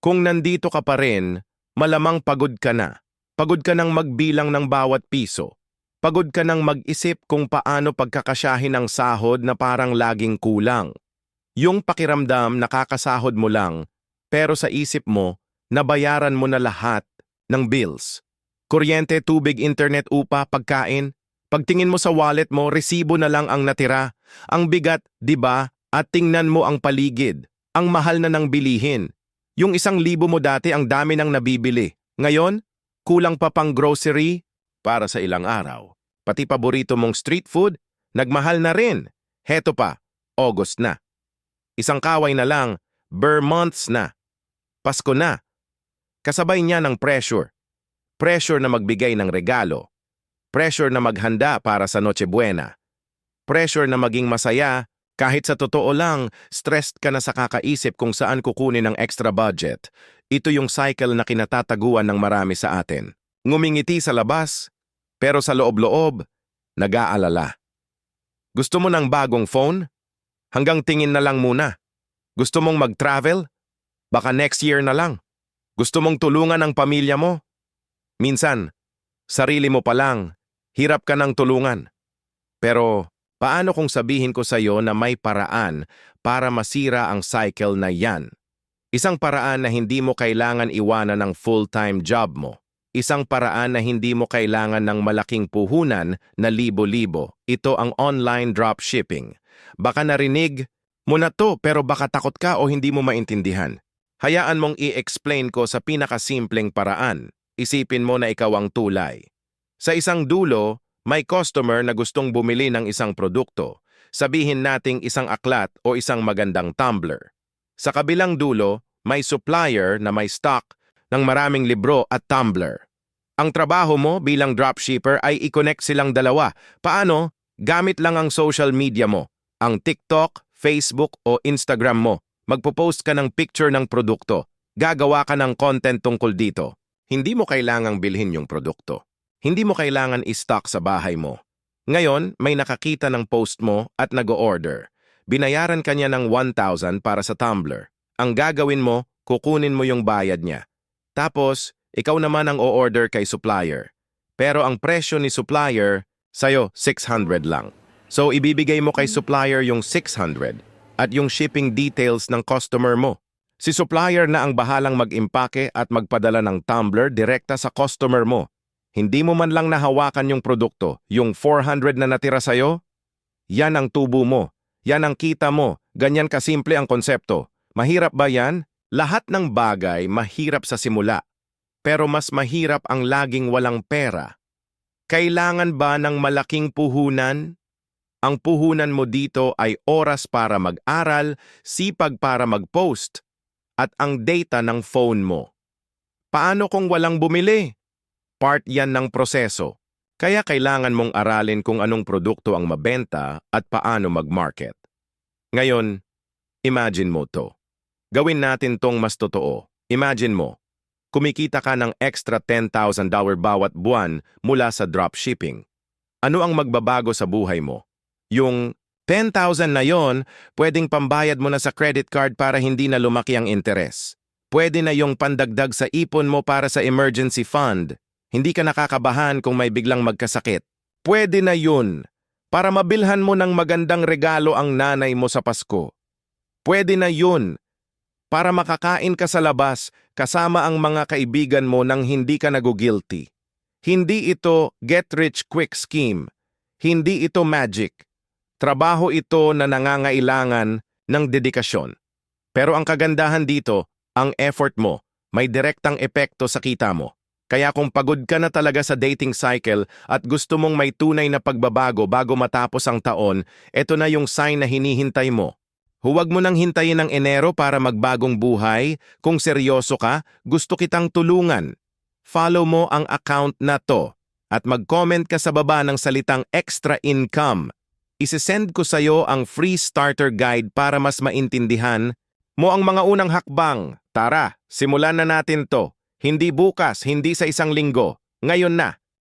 Kung nandito ka pa rin, malamang pagod ka na. Pagod ka nang magbilang ng bawat piso. Pagod ka nang mag-isip kung paano pagkakasyahin ang sahod na parang laging kulang. Yung pakiramdam nakakasahod mo lang, pero sa isip mo, nabayaran mo na lahat ng bills. Kuryente, tubig, internet, upa, pagkain. Pagtingin mo sa wallet mo, resibo na lang ang natira. Ang bigat, di ba? At tingnan mo ang paligid. Ang mahal na ng bilihin. Yung isang libo mo dati ang dami nang nabibili. Ngayon, kulang pa pang grocery para sa ilang araw. Pati paborito mong street food, nagmahal na rin. Heto pa, August na. Isang kaway na lang, ber months na. Pasko na. Kasabay niya ng pressure. Pressure na magbigay ng regalo. Pressure na maghanda para sa Noche Buena. Pressure na maging masaya kahit sa totoo lang, stressed ka na sa kakaisip kung saan kukunin ang extra budget. Ito yung cycle na kinatataguan ng marami sa atin. Ngumingiti sa labas, pero sa loob-loob, nag-aalala. Gusto mo ng bagong phone? Hanggang tingin na lang muna. Gusto mong mag-travel? Baka next year na lang. Gusto mong tulungan ang pamilya mo? Minsan, sarili mo pa lang, hirap ka ng tulungan. Pero Paano kung sabihin ko sa iyo na may paraan para masira ang cycle na yan? Isang paraan na hindi mo kailangan iwanan ng full-time job mo. Isang paraan na hindi mo kailangan ng malaking puhunan na libo-libo. Ito ang online dropshipping. Baka narinig mo na to pero baka takot ka o hindi mo maintindihan. Hayaan mong i-explain ko sa pinakasimpleng paraan. Isipin mo na ikaw ang tulay. Sa isang dulo, may customer na gustong bumili ng isang produkto, sabihin nating isang aklat o isang magandang tumbler. Sa kabilang dulo, may supplier na may stock ng maraming libro at tumbler. Ang trabaho mo bilang dropshipper ay i-connect silang dalawa. Paano? Gamit lang ang social media mo, ang TikTok, Facebook o Instagram mo. Magpo-post ka ng picture ng produkto. Gagawa ka ng content tungkol dito. Hindi mo kailangang bilhin yung produkto. Hindi mo kailangan i-stock sa bahay mo. Ngayon, may nakakita ng post mo at nag-order. Binayaran ka niya ng 1,000 para sa tumbler. Ang gagawin mo, kukunin mo yung bayad niya. Tapos, ikaw naman ang o-order kay supplier. Pero ang presyo ni supplier, sa'yo 600 lang. So, ibibigay mo kay supplier yung 600 at yung shipping details ng customer mo. Si supplier na ang bahalang mag-impake at magpadala ng tumbler direkta sa customer mo. Hindi mo man lang nahawakan yung produkto, yung 400 na natira sa'yo? Yan ang tubo mo. Yan ang kita mo. Ganyan kasimple ang konsepto. Mahirap ba yan? Lahat ng bagay mahirap sa simula. Pero mas mahirap ang laging walang pera. Kailangan ba ng malaking puhunan? Ang puhunan mo dito ay oras para mag-aral, sipag para mag-post, at ang data ng phone mo. Paano kung walang bumili? Part yan ng proseso. Kaya kailangan mong aralin kung anong produkto ang mabenta at paano mag-market. Ngayon, imagine mo to. Gawin natin tong mas totoo. Imagine mo, kumikita ka ng extra $10,000 bawat buwan mula sa dropshipping. Ano ang magbabago sa buhay mo? Yung 10,000 na yon, pwedeng pambayad mo na sa credit card para hindi na lumaki ang interes. Pwede na yung pandagdag sa ipon mo para sa emergency fund. Hindi ka nakakabahan kung may biglang magkasakit. Pwede na yun para mabilhan mo ng magandang regalo ang nanay mo sa Pasko. Pwede na yun para makakain ka sa labas kasama ang mga kaibigan mo nang hindi ka nagugilty. Hindi ito get-rich-quick scheme. Hindi ito magic. Trabaho ito na nangangailangan ng dedikasyon. Pero ang kagandahan dito, ang effort mo, may direktang epekto sa kita mo. Kaya kung pagod ka na talaga sa dating cycle at gusto mong may tunay na pagbabago bago matapos ang taon, ito na yung sign na hinihintay mo. Huwag mo nang hintayin ang Enero para magbagong buhay. Kung seryoso ka, gusto kitang tulungan. Follow mo ang account na to at mag-comment ka sa baba ng salitang extra income. Isesend ko sa iyo ang free starter guide para mas maintindihan mo ang mga unang hakbang. Tara, simulan na natin to. Hindi bukas, hindi sa isang linggo. Ngayon na.